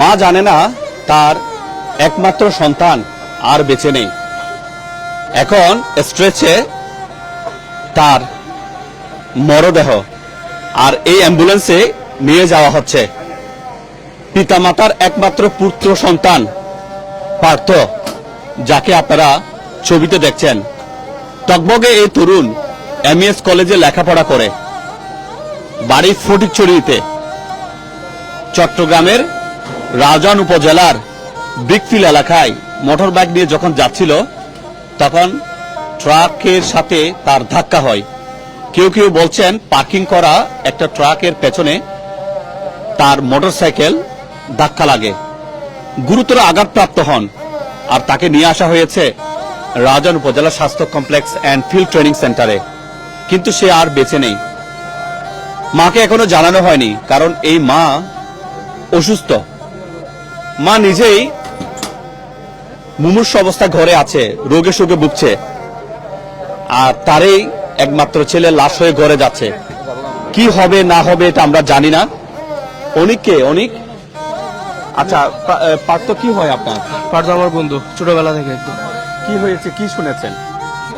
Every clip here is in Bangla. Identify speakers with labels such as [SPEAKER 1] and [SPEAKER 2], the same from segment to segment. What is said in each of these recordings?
[SPEAKER 1] মা জানে না তার একমাত্র সন্তান আর বেঁচে নেই। এখন স্ট্রেচে তার মরদেহ আর এই অ্যাম্বুলেন্সে নিয়ে যাওয়া হচ্ছে। পিতামাতার একমাত্র পুত্র সন্তান পার্থ, যাকে আপনারা ছবিতে দেখছেন। টকবগে এই তরুণ এমইএস কলেজে লেখাপড়া করে। বাড়ি ফটিকছড়িতে, চট্টগ্রামের রাজান উপজেলার ব্রিকফিল এলাকায় মোটর বাইক নিয়ে যখন যাচ্ছিল, তখন ট্রাকের সাথে তার ধাক্কা হয়। কেউ কেউ বলছেন পার্কিং করা একটা ট্রাকের পেছনে তার মোটরসাইকেল ধাক্কা লাগে। গুরুতর আঘাতপ্রাপ্ত হন আর তাকে নিয়ে আসা হয়েছে রাজান উপজেলা স্বাস্থ্য কমপ্লেক্স অ্যান্ড ফিল্ড ট্রেনিং সেন্টারে কিন্তু সে আর বেঁচে নেই। মাকে এখনও জানানো হয়নি, কারণ এই মা অসুস্থ। মা নিজেই মুমূর্ষ অবস্থা ঘরে আছে রোগে শোকে ভুগছে। আর তারই একমাত্র ছেলে লাশ হয়ে ঘরে যাচ্ছে। কি হবে না হবে এটা আমরা জানি না। অনিককে অনিক? আচ্ছা পার্থ কি হয় আপনার?
[SPEAKER 2] পার্থ আমার বন্ধু ছোটবেলা থেকে একদম।
[SPEAKER 1] কি হয়েছে কি শুনেছেন?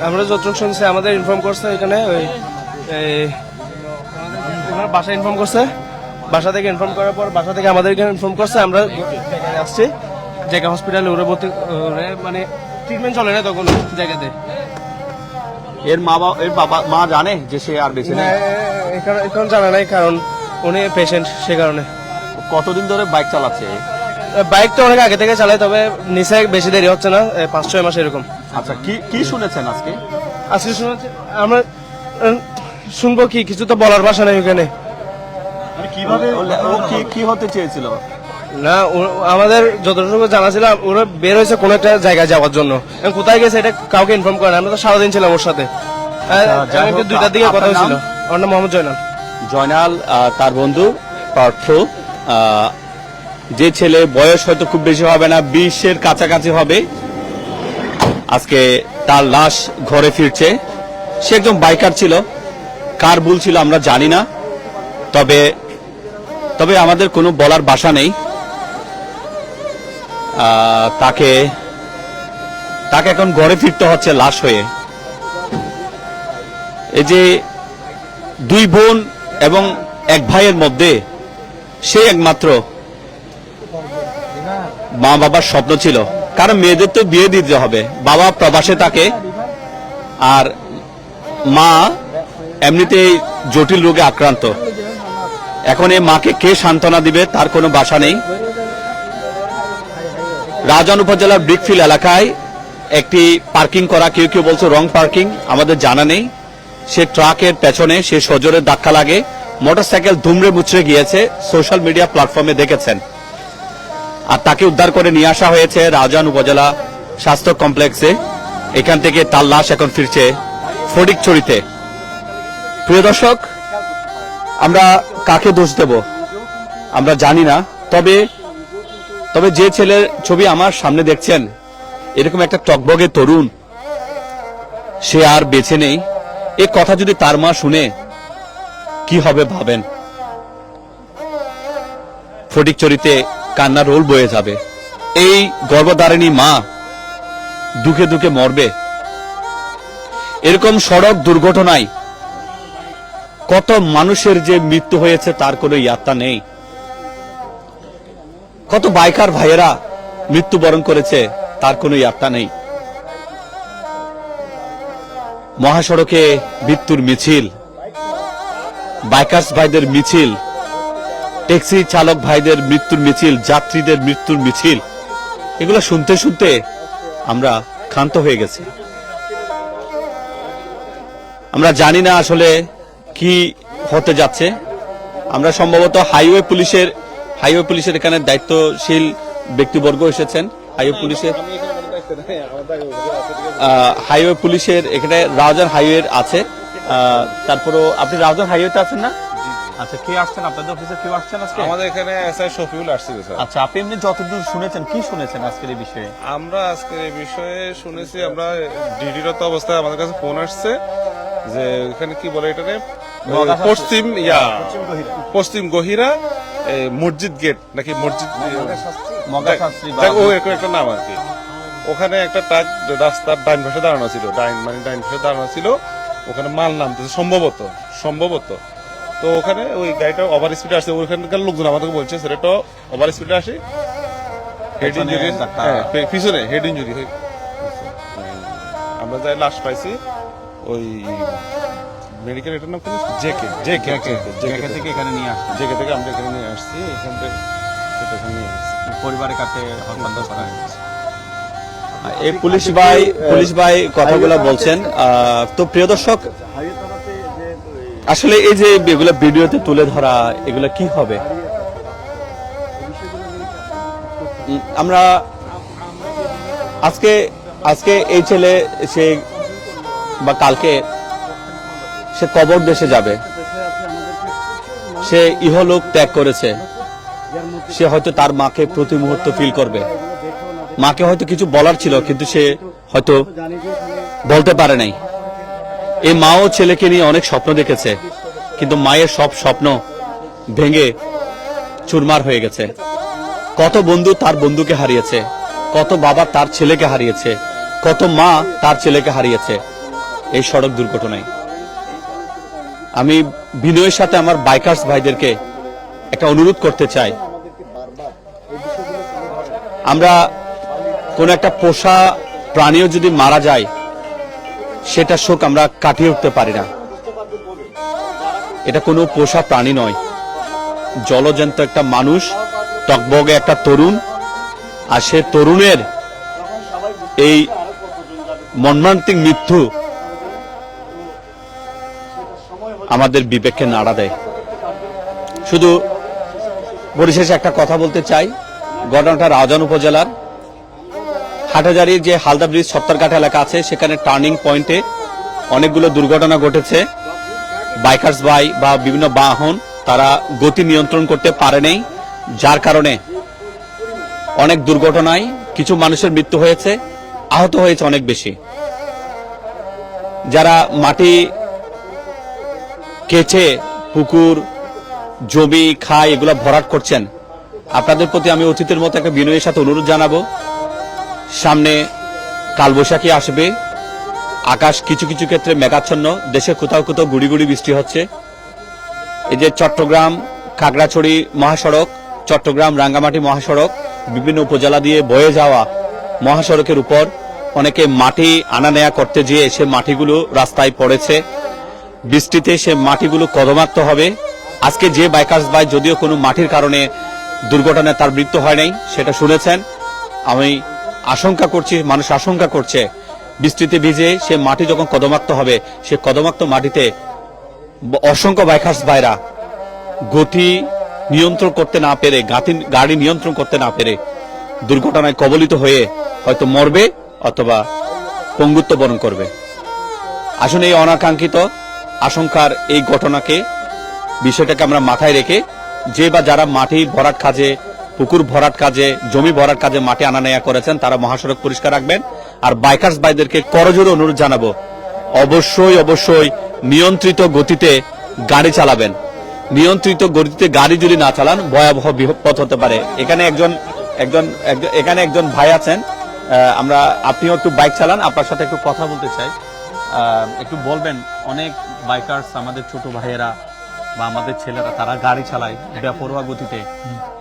[SPEAKER 2] আমরা যতটুকু শুনছি আমাদের ইনফর্ম করছে এখানে ওই এই, ওনার বাসা ইনফর্ম করছে? বাসা থেকে ইনফর্ম করার পর বাসা থেকে আমাদেরকে ইনফর্ম করছে আমরা আসছি। জায়গা হসপিটালে ওরে ভর্তি মানে ট্রিটমেন্ট চলে না তখন জায়গাতে।
[SPEAKER 1] এর মা বাবা এর বাবা মা জানে যে সে আর বেঁচে নেই?
[SPEAKER 2] এখন এখন জানা নাই কারণ উনি পেশেন্ট সে কারণে।
[SPEAKER 1] কতদিন ধরে বাইক চালাচ্ছে?
[SPEAKER 2] বাইক তো অনেক আগে থেকে চালায় তবে নিচে বেশি দেরি হচ্ছে না পাঁচ ছয় মাস এরকম।
[SPEAKER 1] আচ্ছা কি কি শুনেছেন আজকে?
[SPEAKER 2] আজকে শুনেছি আমরা শুনব কি? কিছু তো বলার ভাষা নেই ওখানে।
[SPEAKER 1] কীভাবে ও কি কি হতে চেয়েছিল?
[SPEAKER 2] না আমাদের যতটুকু জানা ছিল ওরা বের হয়েছে কোন একটা জায়গায় যাওয়ার জন্য। কোথায় গেছে এটা কাউকে ইনফর্ম করে না। আমরা তো সারাদিন ছিলাম ওর সাথে।
[SPEAKER 1] যাই
[SPEAKER 2] দুইটার দিকে কথা হয়েছিল। আমার নাম মোহাম্মদ জয়নাল।
[SPEAKER 1] জয়নাল তার বন্ধু পার্থ। যে ছেলে বয়স হয়তো খুব বেশি হবে না বিশের কাছাকাছি হবে। আজকে তার লাশ ঘরে ফিরছে। সে একজন বাইকার ছিল। কার ভুল ছিল আমরা জানি না। তবে তবে আমাদের কোনো বলার বাসা নেই। তাকে তাকে এখন ঘরে ফিরতে হচ্ছে লাশ হয়ে। এই যে দুই বোন এবং এক ভাইয়ের মধ্যে সে একমাত্র মা বাবার স্বপ্ন ছিল। কারণ মেয়েদের তো বিয়ে দিতে হবে। বাবা প্রবাসে থাকে আর মা এমনিতেই জটিল রোগে আক্রান্ত। এখন এই মাকে কে সান্ত্বনা দিবে তার কোনো বাসা নেই। রাজন উপজেলার ব্রিকফিল এলাকায় একটি পার্কিং করা, কেউ কেউ বলছে রং পার্কিং, আমাদের জানা নেই। সে ট্রাকের পেছনে, সে সজোরে ধাক্কা লাগে, মোটরসাইকেল ধুমড়ে মুচড়ে গিয়েছে, সোশ্যাল মিডিয়া প্ল্যাটফর্মে দেখেছেন। আর তাকে উদ্ধার করে নিয়ে আসা হয়েছে রাজান উপজেলা স্বাস্থ্য কমপ্লেক্সে। এখান থেকে তার লাশ এখন ফিরছে ফটিকছড়িতে। প্রিয় দর্শক আমরা কাকে দোষ দেব? আমরা জানি না। তবে তবে যে ছেলের ছবি আমার সামনে দেখছেন, এরকম একটা টকবগে তরুণ, সে আর বেছে নেই। এ কথা যদি তার মা শুনে, কি হবে ভাবেন? ফটিকচুরিতে কান্না রোল বয়ে যাবে। এই গর্ভধারিণী মা দুঃখে দুঃখে মরবে। এরকম সড়ক দুর্ঘটনায় কত মানুষের যে মৃত্যু হয়েছে তার কোনো ইয়াত্তা নেই। কত বাইকার ভাইয়েরা মৃত্যুবরণ করেছে, তার কোনো ইয়াত্তা নেই। মহাসড়কে মৃত্যুর মিছিল, বাইকার্স ভাইদের মিছিল, ট্যাক্সি চালক ভাইদের মৃত্যুর মিছিল, যাত্রীদের মৃত্যুর মিছিল, এগুলো শুনতে শুনতে আমরা ক্ষান্ত হয়ে গেছি। আমরা জানি না আসলে কি হতে যাচ্ছে। আমরা সম্ভবত হাইওয়ে পুলিশের হাইওয়ে পুলিশের এখানে দায়িত্বশীল ব্যক্তিবর্গ এসেছেন। হাইওয়ে পুলিশের হাইওয়ে পুলিশের এখানে রাউজান হাইওয়ে আছে। তারপরও আপনি রাউজান হাইওয়েতে আছেন না? আচ্ছা কে আসছেন? আপনাদের অফিসে কেউ আসছেন আজকে?
[SPEAKER 3] আমাদের এখানে এসআই শফিউল আসছিল স্যার।
[SPEAKER 1] আচ্ছা আপনি এমনি যতদূর শুনেছেন কি শুনেছেন আজকের এই বিষয়ে?
[SPEAKER 3] আমরা আজকে এই বিষয়ে শুনেছি আমরা ডিডিরত অবস্থায় আমাদের কাছে ফোন আসছে যে এখানে কি বলে
[SPEAKER 1] নগাছা-
[SPEAKER 3] পশ্চিম ইয়া পশ্চিম গহিরা। মসজিদ গেট নাকি মসজিদ ও একটা নাম আর কি। ওখানে একটা ট্রাক রাস্তার ডাইন পাশে দাঁড়ানো ছিল ডাইন মানে ডাইন পাশে দাঁড়ানো ছিল ওখানে মাল নামতেছে সম্ভবত সম্ভবত। তো ওখানে ওই গাড়িটা ওভার স্পিডে আসছে ওইখানকার লোকজন আমাদেরকে বলছে সেটা ওভার স্পিডে আসে। Head injury. হ্যাঁ পে- পিছনে হেড ইঞ্জুরি আমরা যাই লাশ পাইছি ওই মেডিকেল এটার নাম জেকে জেকে
[SPEAKER 1] জায়গা থেকে এখানে নিয়ে আসছে।
[SPEAKER 3] জেকে থেকে আমরা এখানে নিয়ে আসছি এখান থেকে এখানে নিয়ে আসছি।
[SPEAKER 1] পরিবারের কাছে হস্তান্তর করা হয়েছে। এই পুলিশ ভাই পুলিশ ভাই কথাগুলো বলছেন। তো প্রিয় দর্শক আসলে এই যে এগুলো ভিডিওতে তুলে ধরা এগুলো কি হবে? আমরা আজকে আজকে এই ছেলে সে বা কালকে সে কবর দেশে যাবে। সে ইহলোক ত্যাগ করেছে। সে হয়তো তার মাকে প্রতি মুহূর্ত ফিল করবে। মাকে হয়তো কিছু বলার ছিল, কিন্তু সে হয়তো বলতে পারে নাই। এই মা ও ছেলেকে নিয়ে অনেক স্বপ্ন দেখেছে, কিন্তু মায়ের সব স্বপ্ন ভেঙে চুরমার হয়ে গেছে। কত বন্ধু তার বন্ধুকে হারিয়েছে, কত বাবা তার ছেলেকে হারিয়েছে, কত মা তার ছেলেকে হারিয়েছে। এই সড়ক দুর্ঘটনায়। আমি বিনয়ের সাথে আমার বাইকার্স ভাইদেরকে একটা অনুরোধ করতে চাই। আমরা কোন একটা পোষা প্রাণীও যদি মারা যায়, সেটা শোক আমরা কাটিয়ে উঠতে পারি না। এটা কোনো পোষা প্রাণী নয়। জলজন্ত একটা মানুষ, টকবগে একটা তরুণ, আর সে তরুণের এই মর্মান্তিক মৃত্যু আমাদের বিবেককে নাড়া দেয়। শুধু পরিশেষে একটা কথা বলতে চাই। ঘটনাটা রাউজান উপজেলার হাটাজারির যে হালদা ব্রিজ সত্তরকাঠা এলাকা আছে, সেখানে টার্নিং পয়েন্টে অনেকগুলো দুর্ঘটনা ঘটেছে। বাইকার্স বাই বা বিভিন্ন বাহন তারা গতি নিয়ন্ত্রণ করতে পারে নাই, যার কারণে অনেক দুর্ঘটনায় কিছু মানুষের মৃত্যু হয়েছে, আহত হয়েছে অনেক বেশি। যারা মাটি কেচে, পুকুর, জমি, খাই এগুলো ভরাট করছেন। আপনাদের প্রতি আমি অতীতের মতো একটা বিনয়ের সাথে অনুরোধ জানাব। সামনে কালবৈশাখী আসবে। আকাশ কিছু কিছু ক্ষেত্রে মেঘাচ্ছন্ন। দেশে কোথাও কোথাও গুড়ি গুড়ি বৃষ্টি হচ্ছে। এই যে চট্টগ্রাম, খাগড়াছড়ি মহাসড়ক, চট্টগ্রাম, রাঙ্গামাটি মহাসড়ক, বিভিন্ন উপজেলা দিয়ে বয়ে যাওয়া মহাসড়কের উপর অনেকে মাটি আনা নেয়া করতে যেয়ে সে মাটিগুলো রাস্তায় পড়েছে। বৃষ্টিতে সে মাটিগুলো কদমাক্ত হবে। আজকে যে বাইকার্স বাই, যদিও কোনো মাটির কারণে দুর্ঘটনায় তার মৃত্যু হয় নাই, সেটা শুনেছেন। আমি আশঙ্কা করছি, মানুষ আশঙ্কা করছে, বৃষ্টিতে ভিজে সে মাটি যখন কদমাক্ত হবে, সে কদমাক্ত মাটিতে অসংখ্য বাইকার্স ভাইরা গতি নিয়ন্ত্রণ করতে না পেরে, গাতি- গাড়ি নিয়ন্ত্রণ করতে না পেরে দুর্ঘটনায় কবলিত হয়ে হয়তো মরবে অথবা পঙ্গুত্ব বরণ করবে। আসলে এই অনাকাঙ্ক্ষিত আশঙ্কার এই ঘটনাকে, বিষয়টাকে আমরা মাথায় রেখে যে বা যারা মাটি ভরাট কাজে, পুকুর ভরাট কাজে, জমি ভরাট কাজে মাটি আনা নেয়া করেছেন, তারা মহাসড়ক পরিষ্কার রাখবেন। আর বাইকার্স ভাইদেরকে করজোরে অনুরোধ জানাব, অবশ্যই অবশ্যই নিয়ন্ত্রিত গতিতে গাড়ি চালাবেন। নিয়ন্ত্রিত গতিতে গাড়ি যদি না চালান, ভয়াবহ বিপদ হতে পারে। এখানে একজন একজন এখানে একজন ভাই আছেন। আমরা, আপনিও একটু বাইক চালান, আপনার সাথে একটু কথা বলতে চাই। একটু বলবেন, অনেক বাইকার্স আমাদের ছোট ভাইয়েরা বা আমাদের ছেলেরা, তারা গাড়ি চালায় বেপরোয়া গতিতে।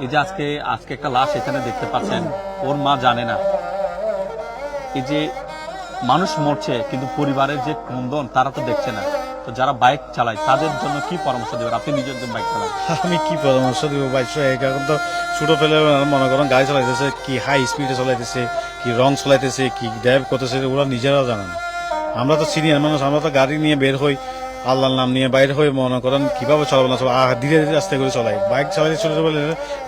[SPEAKER 1] এই যে আজকে আজকে একটা লাশ এখানে দেখতে পাচ্ছেন, ওর মা জানে না। এই যে মানুষ মরছে, কিন্তু পরিবারের যে ক্রন্দন, তারা তো দেখছে না। তো যারা বাইক চালায়, তাদের জন্য কি পরামর্শ দেবেন? আপনি নিজের জন্য বাইক চালান।
[SPEAKER 4] আমি কি পরামর্শ দিব? বাইক এখন তো ছোট ফেলে মনে করেন গাড়ি চালাইতেছে, কি হাই স্পিডে চালাইতেছে, কি রং চালাইতেছে, কি ড্রাইভ করতেছে ওরা নিজেরাও জানে না। আমরা তো সিনিয়র মানুষ আমরা তো গাড়ি নিয়ে বের হই আল্লাহর নাম নিয়ে বাইরে হয়ে মনে করেন কীভাবে চালাবো না আহ, ধীরে ধীরে আস্তে করে চলাই। বাইক চালাইতে ছোট বলে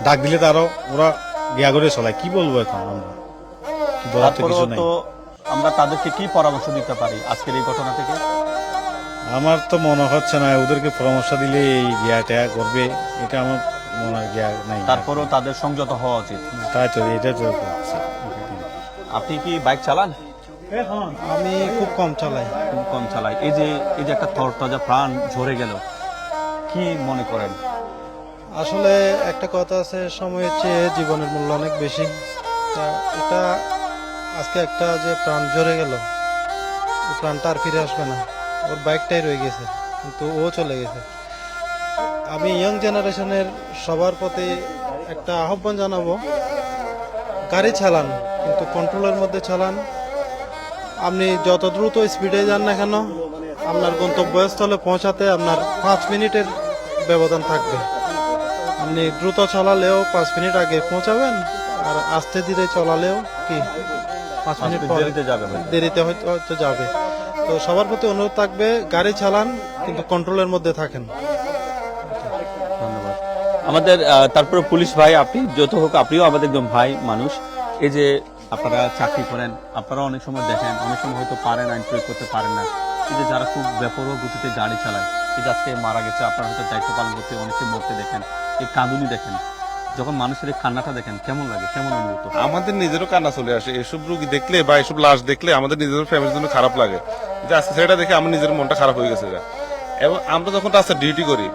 [SPEAKER 4] ডাক দিলে তো আরও ওরা গিয়া করে চলায়। কি বলব এখন আমরা? কি বলার তো কিছু নাই।
[SPEAKER 1] আমরা তাদেরকে কি পরামর্শ দিতে পারি আজকের এই ঘটনা থেকে?
[SPEAKER 4] আমার তো মনে হচ্ছে না ওদেরকে পরামর্শ দিলে এই গিয়াটা করবে। এটা আমার মনে হয় গিয়া নাই।
[SPEAKER 1] তারপরেও তাদের সংযত হওয়া উচিত।
[SPEAKER 4] তাই তো এটা তো
[SPEAKER 1] আপনি কি বাইক চালান?
[SPEAKER 5] আমি খুব কম চালাই।
[SPEAKER 1] খুব কম চালাই। এই যে এই যে একটা তরতাজা প্রাণ ঝরে গেল কি মনে করেন?
[SPEAKER 5] আসলে একটা কথা আছে সময়ের চেয়ে জীবনের মূল্য অনেক বেশি। তা এটা আজকে একটা যে প্রাণ ঝরে গেল ওই প্রাণটা আর ফিরে আসবে না। ওর বাইকটাই রয়ে গেছে কিন্তু ও চলে গেছে। আমি ইয়াং জেনারেশনের সবার প্রতি একটা আহ্বান জানাব গাড়ি চালান কিন্তু কন্ট্রোলের মধ্যে চালান। আপনি যত দ্রুত স্পিডে যান না কেন আপনার গন্তব্যস্থলে পৌঁছাতে আপনার পাঁচ মিনিটের ব্যবধান থাকবে। আপনি দ্রুত চালালেও পাঁচ মিনিট আগে পৌঁছাবেন আর আস্তে ধীরে চলালেও কি? পাঁচ মিনিট
[SPEAKER 1] দেরিতে যাবে।
[SPEAKER 5] দেরিতে হয়তো হয়তো যাবে। তো সবার প্রতি অনুরোধ থাকবে গাড়ি চালান কিন্তু কন্ট্রোলের মধ্যে থাকেন।
[SPEAKER 1] ধন্যবাদ। আমাদের তারপরে পুলিশ ভাই আপনি যত হোক আপনিও আমাদের একজন ভাই মানুষ। এই যে আপনারা চাকরি করেন, আপনারা অনেক সময় দেখেন, অনেক সময় হয়তো পারেন আইন প্রয়োগ করতে পারেন না। কিন্তু যারা খুব বেপরোয়া গতিতে গাড়ি চালায়, এই আজকে মারা গেছে, আপনারা হয়তো দায়িত্ব পালন করতে অনেকে মরতে দেখেন, এই কাঁদুনি দেখেন। যখন মানুষের এই কান্নাটা দেখেন, কেমন লাগে, কেমন অনুভূত
[SPEAKER 3] আমাদের নিজেরও কান্না চলে আসে, এসব রুগী দেখলে বা এসব লাশ দেখলে আমাদের নিজেদের ফ্যামিলির জন্য খারাপ লাগে। যে আজকে সেটা দেখে আমার নিজের মনটা খারাপ হয়ে গেছে। এবং আমরা যখন রাস্তা ডিউটি করি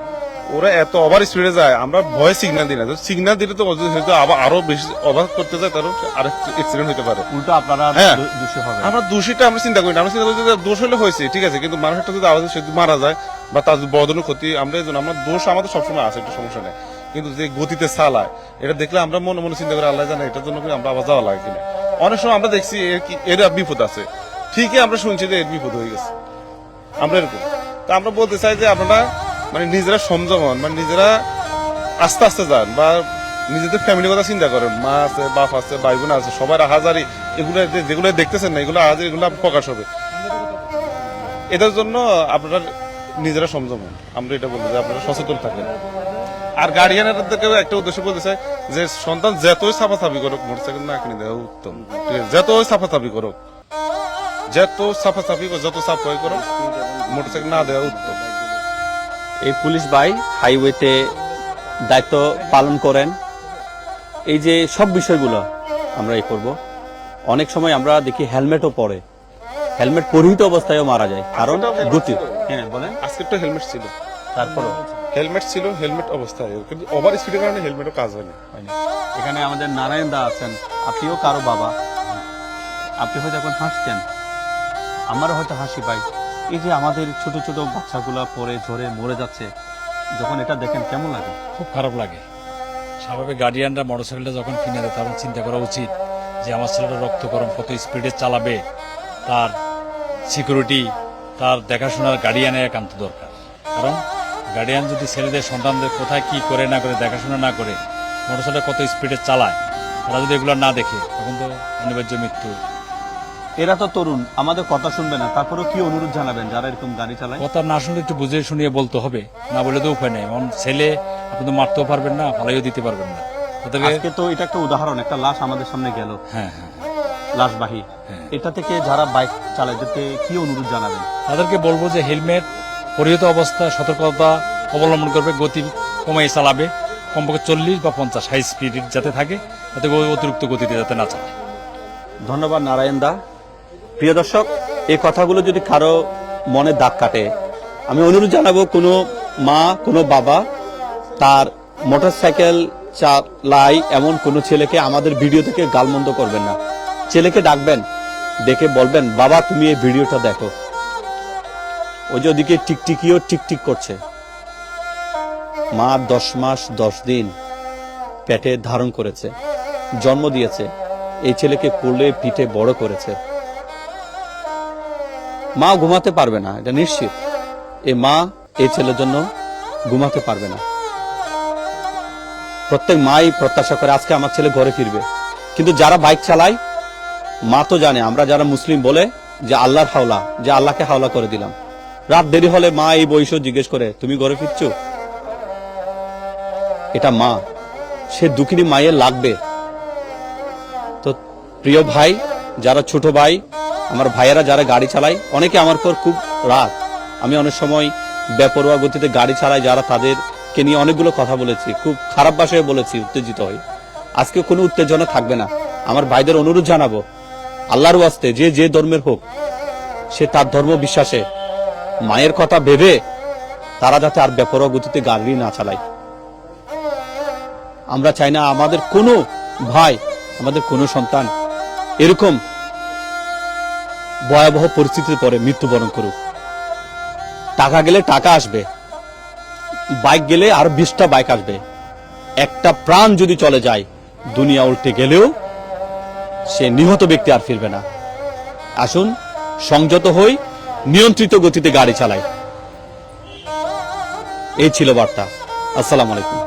[SPEAKER 3] ওরা এত ওভার স্পিডে যায় আমরা ভয়ে সিগন্যাল দিই না। সিগন্যাল দিলে তো হয়তো আবার আরও বেশি ওভার করতে যায় তারও আরেক অ্যাক্সিডেন্ট হতে পারে।
[SPEAKER 1] উল্টো আপনারা
[SPEAKER 3] হ্যাঁ।
[SPEAKER 1] দোষী হবে।
[SPEAKER 3] আমরা দোষীটা আমরা চিন্তা করি না। আমরা চিন্তা করি যে দোষ হলে হয়েছে ঠিক আছে কিন্তু মানুষটা যদি আওয়াজে সে মারা যায় বা তার ধরনের ক্ষতি আমরা এই জন্য আমরা দোষ আমাদের সবসময় আছে একটা সমস্যা নেই। কিন্তু যে গতিতে চালায় এটা দেখলে আমরা মনে মনে চিন্তা করি আল্লাহ জানে এটার জন্য আমরা আবার যাওয়া লাগে কিনা। অনেক সময় আমরা দেখছি এর বিপদ আছে। ঠিকই আমরা শুনছি যে এর বিপদ হয়ে গেছে। আমরা এরকম। তা আমরা বলতে চাই যে আপনারা মানে নিজেরা সংযম হন মানে নিজেরা আস্তে আস্তে যান বা নিজেদের ফ্যামিলির কথা চিন্তা করেন। মা আছে, বাপ আছে ভাই বোন আছে সবার হাজারি, এগুলো যেগুলো দেখতেছেন না, এগুলো হাজারি, এগুলো প্রকাশ হবে। এটার জন্য আপনারা নিজেরা সংযম হন। আমরা এটা বলব যে আপনারা সচেতন থাকেন। আর গার্ডিয়ানদেরকে একটা উদ্দেশ্য বলতে চাই যে সন্তান যতই সাফাসাফি করুক, মোটরসাইকেল না কিনে দেওয়া উত্তম। যতই সাফাসাফি করুক, যত সাফাসাফি যত সাফাই করুক, মোটরসাইকেল না দেওয়া উত্তম।
[SPEAKER 1] এই পুলিশ ভাই হাইওয়েতে দায়িত্ব পালন করেন। এই যে সব বিষয়গুলো আমরা এই করব। অনেক সময় আমরা দেখি হেলমেটও পরে। হেলমেট পরিহিত অবস্থায়ও মারা যায় কারণ গতি হ্যাঁ বলেন।
[SPEAKER 3] আজকে তো হেলমেট ছিল।
[SPEAKER 1] তারপরও?
[SPEAKER 3] হেলমেট ছিল হেলমেট অবস্থায়। কিন্তু ওভার স্পিডের কারণে হেলমেটও কাজ হয়নি।
[SPEAKER 1] এখানে আমাদের নারায়ণ দা আছেন। আপনিও কারও বাবা। আপনি হয়তো এখন হাসছেন। আমারও হয়তো হাসি পাই। এই যে আমাদের ছোট ছোট বাচ্চাগুলা পরে ঝরে মরে যাচ্ছে, যখন এটা দেখেন কেমন লাগে?
[SPEAKER 6] খুব খারাপ লাগে। স্বাভাবিক গার্ডিয়ানরা মোটরসাইকেলটা যখন কিনে দেয় তখন চিন্তা করা উচিত যে আমার ছেলেটা রক্ত গরম কত স্পিডে চালাবে। তার সিকিউরিটি তার দেখাশোনার গার্ডিয়ানের একান্ত দরকার। কারণ গার্ডিয়ান যদি ছেলেদের, সন্তানদের কোথায় কি করে না করে, দেখাশোনা না করে মোটরসাইকেল কত স্পিডে চালায়, তারা যদি এগুলো না দেখে, তখন তো অনিবার্য মৃত্যু।
[SPEAKER 1] এরা তো তরুণ আমাদের কথা শুনবে না। তারপরেও কি অনুরোধ জানাবেন যারা এরকম গাড়ি চালায়?
[SPEAKER 6] কথা না শুনলে একটু বুঝে শুনিয়ে বলতে হবে। না বলে তো উপায় নেই। এমন ছেলে আপনি তো মারতেও পারবেন না ফালাইও দিতে পারবেন না।
[SPEAKER 1] আজকে তো এটা একটা উদাহরণ একটা লাশ আমাদের সামনে গেল।
[SPEAKER 6] হ্যাঁ হ্যাঁ
[SPEAKER 1] লাশবাহী
[SPEAKER 6] হ্যাঁ।
[SPEAKER 1] এটা থেকে যারা বাইক চালায় এদেরকে কি অনুরোধ জানাবেন?
[SPEAKER 6] তাদেরকে বলব যে হেলমেট পরিহিত অবস্থায় সতর্কতা অবলম্বন করবে গতি কমাই চালাবে। কমপক্ষে চল্লিশ বা পঞ্চাশ হাই স্পিড যাতে থাকে ও অতিরিক্ত গতিতে যাতে না চালায়।
[SPEAKER 1] ধন্যবাদ নারায়ণ দা। প্রিয় দর্শক, এই কথাগুলো যদি কারও মনে দাগ কাটে, আমি অনুরোধ জানাব কোনো মা, কোনো বাবা তার মোটরসাইকেল চালাই এমন কোনো ছেলেকে আমাদের ভিডিও থেকে গালমন্দ করবেন না। ছেলেকে ডাকবেন, দেখে বলবেন, বাবা, তুমি এই ভিডিওটা দেখো। ওই যে ওদিকে টিকটিকিও টিকটিক করছে। মা দশ মাস, দশ দিন পেটে ধারণ করেছে, জন্ম দিয়েছে, এই ছেলেকে কোলে পিঠে বড় করেছে। মা ঘুমাতে পারবে না, এটা নিশ্চিত। এই মা, এই ছেলের জন্য ঘুমাতে পারবে না। প্রত্যেক মাই প্রত্যাশা করে আজকে আমার ছেলে ঘরে ফিরবে। কিন্তু যারা বাইক চালায়, মা তো জানে, আমরা যারা মুসলিম বলে যে আল্লাহর হাওলা, যে আল্লাহকে হাওলা করে দিলাম। রাত দেরি হলে মা এই বৈশ জিজ্ঞেস করে, তুমি ঘরে ফিরছো? এটা মা। সে দুঃখিনী মায়ের লাগবে। তো প্রিয় ভাই, যারা ছোট ভাই আমার ভাইয়েরা যারা গাড়ি চালায়, অনেকে আমার পর খুব রাগ। আমি অনেক সময় বেপরোয়া গতিতে গাড়ি চালাই যারা তাদেরকে নিয়ে অনেকগুলো কথা বলেছি, খুব খারাপ ভাষায় বলেছি, উত্তেজিত হই আজকে কোনো উত্তেজনা থাকবে না। আমার ভাইদের অনুরোধ জানাব, আল্লাহর ওয়াস্তে যে যে ধর্মের হোক, সে তার ধর্ম বিশ্বাসে, মায়ের কথা ভেবে তারা যাতে আর বেপরোয়া গতিতে গাড়ি না চালায়। আমরা চাই না আমাদের কোনো ভাই, আমাদের কোনো সন্তান এরকম ভয়াবহ পরিস্থিতিতে পরে মৃত্যুবরণ করুক। টাকা গেলে টাকা আসবে, বাইক গেলে আর বিশটা বাইক আসবে। একটা প্রাণ যদি চলে যায়, দুনিয়া উল্টে গেলেও সে নিহত ব্যক্তি আর ফিরবে না। আসুন, সংযত হই, নিয়ন্ত্রিত গতিতে গাড়ি চালাই। এই ছিল বার্তা। আসসালামু আলাইকুম।